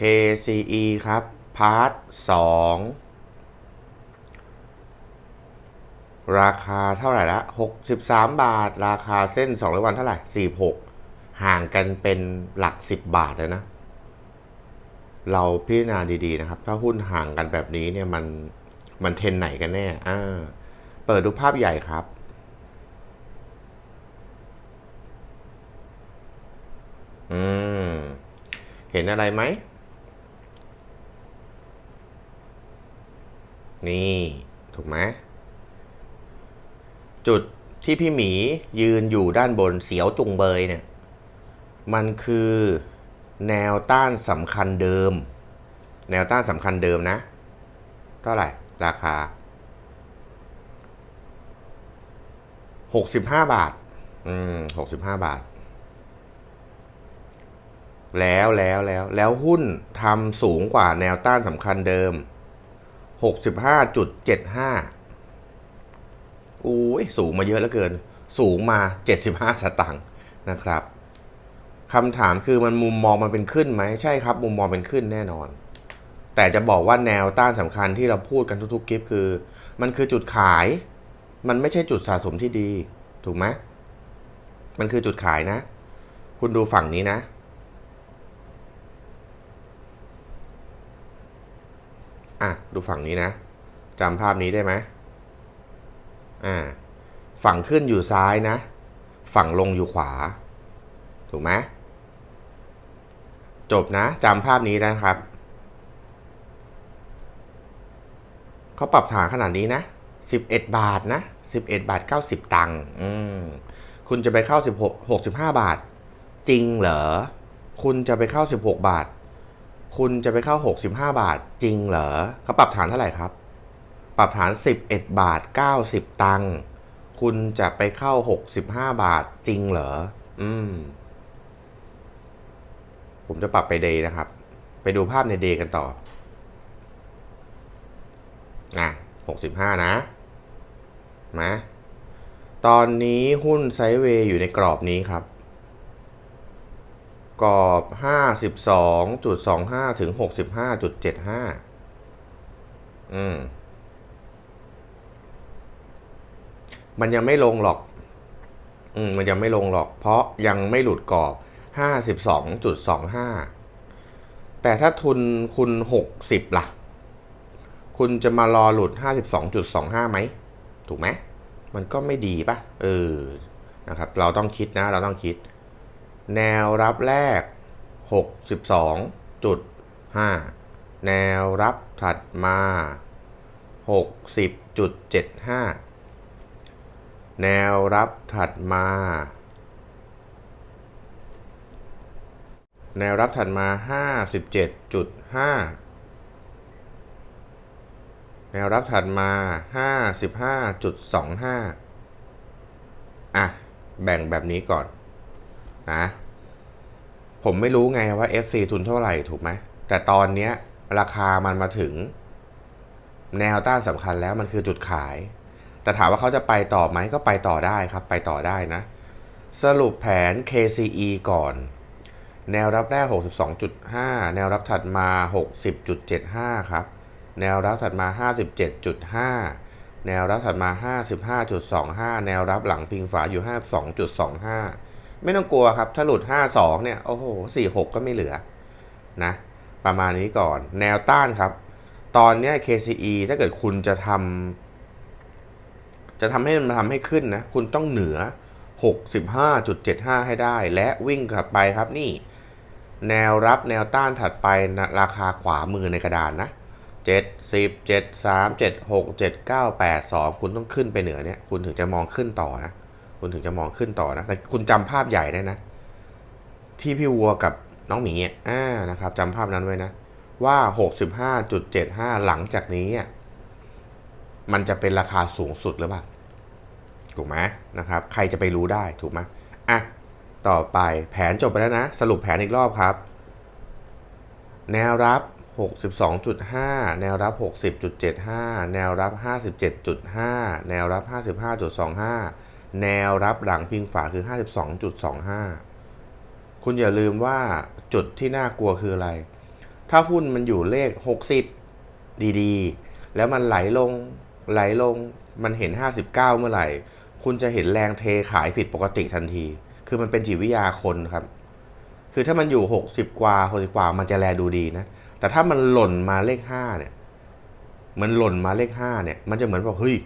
KCE ครับ พาร์ทสองราคาเท่าไหร่ละ63 บาท ราคาเส้น200วันเท่าไหร่ 46 ห่างกันเป็นหลัก 10 บาทเลยนะ เราพิจารณาดีๆนะครับ ถ้าหุ้นห่างกันแบบนี้เนี่ยมันมันเทนไหนกันแน่อ่าเปิดดูภาพใหญ่ครับ อืม เห็นอะไรไหม นี่ ถูกไหมจุดที่พี่หมียืนอยู่ด้านบนเสียวจุงเบยเนี่ย มันคือแนวต้านสำคัญเดิม แนวต้านสำคัญเดิมนะ เท่าไหร่ ราคา 65 บาท อืม65 บาท แล้วแล้วแล้วแล้วหุ้นทำสูงกว่าแนวต้านสำคัญเดิม 65.75อุ้ยสูงมาเยอะเหลือเกิน สูงมา75สตางค์นะครับคำถามคือมันมุมมองมันเป็นขึ้นไหมใช่ครับ มุมมองเป็นขึ้นแน่นอน แต่จะบอกว่าแนวต้านสำคัญที่เราพูดกันทุกๆคลิปคือ มันคือจุดขาย มันไม่ใช่จุดสะสมที่ดี ถูกไหมมันคือจุดขายนะ คุณดูฝั่งนี้นะ อะดูฝั่งนี้นะจำภาพนี้ได้ไหมอ่าฝั่งขึ้นอยู่ซ้ายนะ ฝั่งลงอยู่ขวา ถูกไหมจบนะจำภาพนี้นะครับเขาปรับฐานขนาดนี้นะ 11 บาทนะ 11 บาท 90 ตังค์คุณจะไปเข้า 16 65 บาท จริงเหรอ คุณจะไปเข้า 16 บาท คุณจะไปเข้า 65 บาทจริงเหรอเขาปรับฐานเท่าไหร่ครับ ปรับฐาน 11 บาท 90 ตังค์คุณจะไปเข้า 65 บาทจริงเหรออืม ผมจะปรับไปเดย์นะครับ ไปดูภาพในเดย์กันต่ออะ65 นะมาตอนนี้หุ้นไซเวย์อยู่ในกรอบนี้ครับ กรอบ 52.25 ถึง 65.75 อืม มันยังไม่ลงหรอก อืม มันยังไม่ลงหรอก เพราะยังไม่หลุดกรอบ 52.25 แต่ถ้าทุนคุณ 60 ล่ะ คุณจะมารอหลุด 52.25 ไหม ถูกไหม มันก็ไม่ดีป่ะ เออ นะครับ เราต้องคิดนะ เราต้องคิด แนวรับแรก 62.5 แนวรับถัดมา 60.75 แนวรับถัดมา แนวรับถัดมา 57.5 แนวรับถัดมา 55.25 อะ แบ่งแบบนี้ก่อน นะ ผมไม่รู้ไงว่า FC ทุนเท่าไหร่ถูกไหม แต่ตอนเนี้ยราคามันมาถึง แนวต้านสำคัญแล้วมันคือจุดขาย แต่ถามว่าเขาจะไปต่อไหมก็ไปต่อได้ครับ ไปต่อได้นะ สรุปแผน KCE ก่อน แนวรับแรก 62.5 แนวรับถัดมา 60.75 ครับ แนวรับถัดมา 57.5แนวรับถัดมา 55.25 แนวรับหลังพิงฝาอยู่ 52.25 ไม่ต้องกลัวครับ ถ้าหลุด 52 เนี่ย โอ้โห 46 ก็ไม่เหลือนะ ประมาณนี้ก่อน แนวต้านครับ ตอนนี้ KCE ถ้าเกิดคุณจะทำจะทำให้มันทำให้ขึ้นนะ คุณต้องเหนือ 65.75 ให้ได้ และวิ่งกลับไปครับนี่ แนวรับแนวต้านถัดไปนะราคาขวามือในกระดานนะ7 10 7 3 7 6 7 9 8 2 คุณต้องขึ้นไปเหนือเนี่ย คุณถึงจะมองขึ้นต่อนะ คุณถึงจะมองขึ้นต่อนะ แต่คุณจำภาพใหญ่ได้นะ ที่พี่วัวกับน้องหมีอะอ่านะครับจำภาพนั้นไว้นะ ว่า 65.75 หลังจากนี้อะมันจะเป็นราคาสูงสุดหรือเปล่า ถูกไหมนะครับ ใครจะไปรู้ได้ถูกไหมอะ ต่อไปแผนจบไปแล้วนะ สรุปแผนอีกรอบครับ แนวรับ 62.5 แนวรับ 60.75 แนวรับ 57.5 แนวรับ 55.25 แนวรับหลังพิงฝาคือ 52.25 คุณอย่าลืมว่าจุดที่น่ากลัวคืออะไร ถ้าหุ้นมันอยู่เลข 60 ดีๆ แล้วมันไหลลงไหลลงมันเห็น 59 เมื่อไหร่ คุณจะเห็นแรงเทขายผิดปกติทันที คือมันเป็นจิตวิทยาคนครับ คือถ้ามันอยู่ 60 กว่า60กว่ามันจะแลดูดีนะ แต่ถ้ามันหล่นมาเลข 5 เนี่ย มันหล่นมาเลข 5 เนี่ย มันจะเหมือนแบบเฮ้ย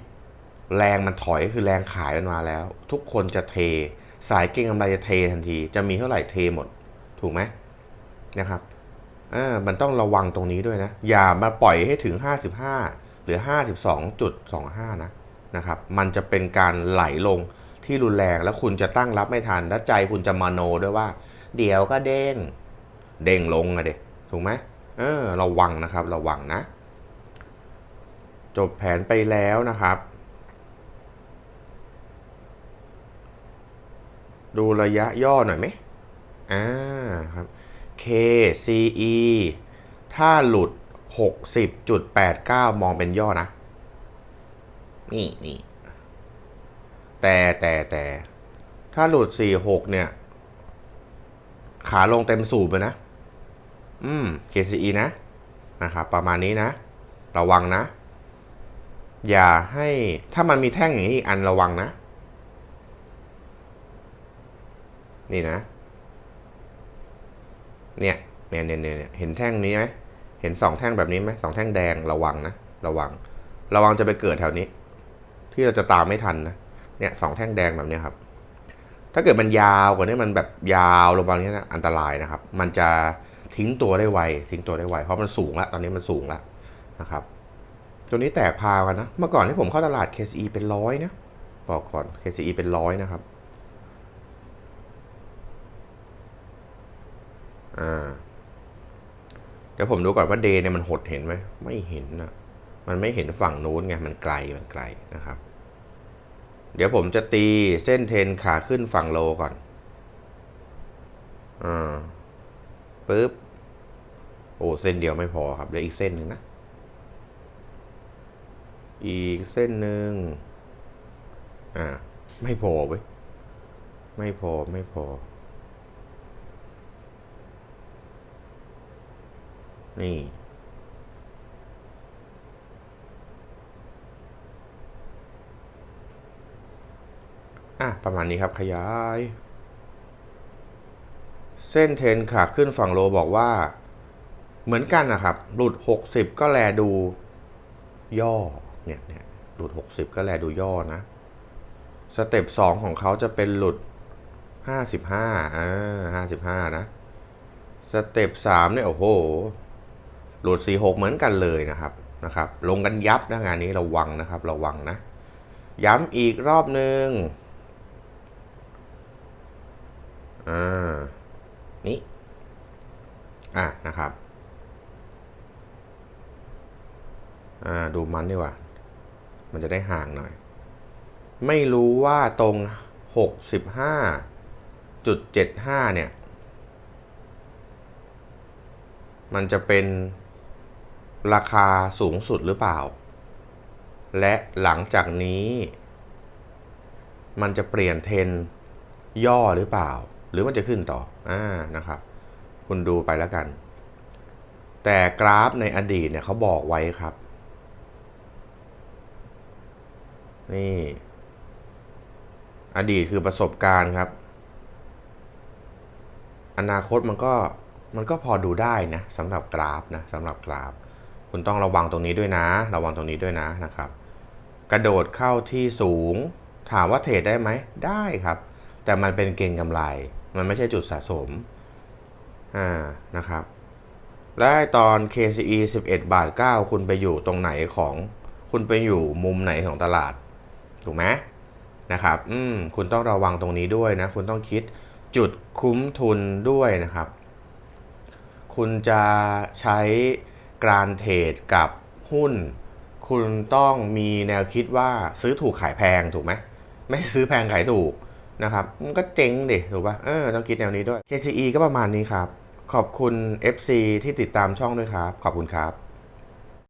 แรงมันถอยคือแรงขายมันมาแล้ว ทุกคนจะเท สายเก็งกำไรจะเททันที จะมีเท่าไหร่เทหมด ถูกไหมนะครับอ่ามันต้องระวังตรงนี้ด้วยนะ อย่ามาปล่อยให้ถึง 55 หรือ 52.25 นะนะครับ มันจะเป็นการไหลลงที่รุนแรงแล้วคุณจะตั้งรับไม่ทัน และใจคุณจะมาโนด้วยว่า เดี๋ยวก็เด้ง เด้งลงอะเด็ถูกไหมเออระวังนะครับ ระวังนะ จบแผนไปแล้วนะครับ ดูระยะย่อหน่อยไหมอ่าครับ KCE ถ้าหลุด 60.89 มองเป็นย่อนะ นี่นี่แต่แต่แต่ถ้าหลุด 46 เนี่ย ขาลงเต็มสูบเลยนะ อืม KCE นะ นะครับประมาณนี้นะ ระวังนะ อย่าให้ถ้ามันมีแท่งอย่างนี้อีกอันระวังนะ นี่นะ เนี่ยเนี่ยเนี่ยเนี่ยเห็นแท่งนี้ไหมเห็นสองแท่งแบบนี้ไหมสองแท่งแดงระวังนะระวัง ระวังจะไปเกิดแถวนี้ ที่เราจะตามไม่ทันนะเนี่ยสองแท่งแดงแบบนี้ครับ ถ้าเกิดมันยาวกว่านี้มันแบบยาวลงไปนี้นะอันตรายนะครับ มันจะทิ้งตัวได้ไวทิ้งตัวได้ไวเพราะมันสูงล้วตอนนี้มันสูงแล้วนะครับ ตัวนี้แตกพากันนะ เมื่อก่อนที่ผมเข้าตลาด KCE เป็นร้อยนะบอกก่อน KCE เป็นร้อยนะครับ อ่าเดี๋ยวผมดูก่อนว่าเดย์เนี่ยมันหดเห็นไหมไม่เห็นนะมันไม่เห็นฝั่งนู้นไงมันไกลมันไกลนะครับ เดี๋ยวผมจะตีเส้นเทนขาขึ้นฝั่งโลก่อนอ่าปึ๊บโอ้เส้นเดียวไม่พอครับเดี๋ยวอีกเส้นหนึ่งนะ อีกเส้นหนึ่งอ่าไม่พอเว้ยไม่พอไม่พอ นี่อะ ประมาณนี้ครับขยาย เส้นเทนขาขึ้นฝั่งโลบอกว่า เหมือนกันนะครับ หลุด 60 ก็แลดู ย่อ เนี่ยเนี่ยหลุด 60 ก็แลดูย่อนะ สเต็ป2ของเขาจะเป็นหลุด 55อ่า55 นะ สเต็ป3เนี่ย โอ้โห หลุด46เหมือนกันเลยนะครับนะครับ ลงกันยับนะงานนี้ระวังนะครับระวังนะ ย้ำอีกรอบหนึ่งอ่านี่อะนะครับอ่าดูมันดีกว่า มันจะได้ห่างหน่อย ไม่รู้ว่าตรง 65.75 เนี่ย มันจะเป็น ราคาสูงสุดหรือเปล่า และหลังจากนี้ มันจะเปลี่ยนเทรนย่อหรือเปล่า หรือมันจะขึ้นต่ออ่านะครับ คุณดูไปแล้วกัน แต่กราฟในอดีตเนี่ยเขาบอกไว้ครับ นี่ อดีตคือประสบการณ์ครับ อนาคตมันก็มันก็พอดูได้นะสำหรับกราฟนะสำหรับกราฟ คุณต้องระวังตรงนี้ด้วยนะ ระวังตรงนี้ด้วยนะนะครับ กระโดดเข้าที่สูง ถามว่าเทรดได้ไหมได้ครับ แต่มันเป็นเก่งกำไร มันไม่ใช่จุดสะสมอ่านะครับและตอน KCE 11 บาท 9 คุณไปอยู่ตรงไหนของคุณไปอยู่มุมไหนของตลาด ถูกไหมนะครับ อืม คุณต้องระวังตรงนี้ด้วยนะ คุณต้องคิดจุดคุ้มทุนด้วยนะครับ คุณจะใช้ การเทรดกับหุ้น คุณต้องมีแนวคิดว่าซื้อถูกขายแพงถูกไหมไม่ซื้อแพงขายถูกนะครับมันก็เจ๊งดิถูกปะ่ะเออต้องคิดแนวนี้ด้วย KCE ก็ประมาณนี้ครับ ขอบคุณ FC ที่ติดตามช่องด้วยครับ ขอบคุณครับ